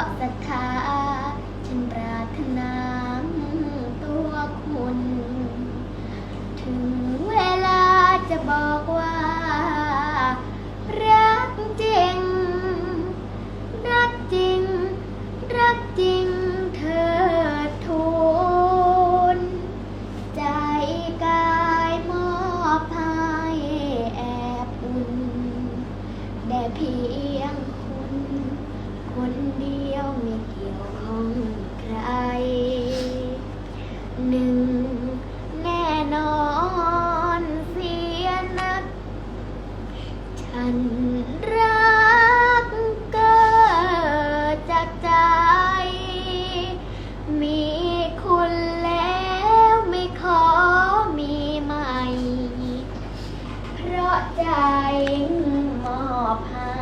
ะศรัทาฉันปรารถนาตัวคุณ ถึงเวลาจะบอกว่า รักจริง รักจริง รักจริงเธอทูลใจกายมอบให้อบอุ่น แต่เพียง คนเดียวไม่เกี่ยวข้องใคร หนึ่งแน่นอนเสียนัก ฉันรักเกิดจากใจ มีคุณแล้วไม่ขอมีใหม่ เพราะใจมอบให้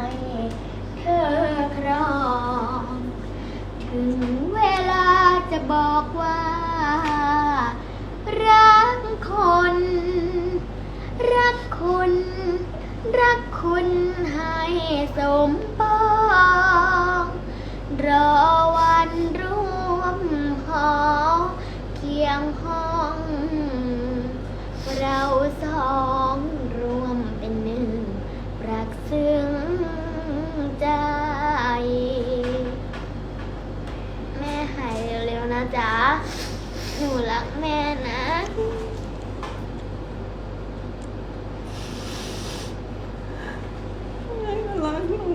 บอกว่า รักคน รักคุณ รักคุณให้สมปองรอวันร่วมหอเคียงห้อง เราสอง จ๋าหนูรักแม่นะแม่ก็รักหนู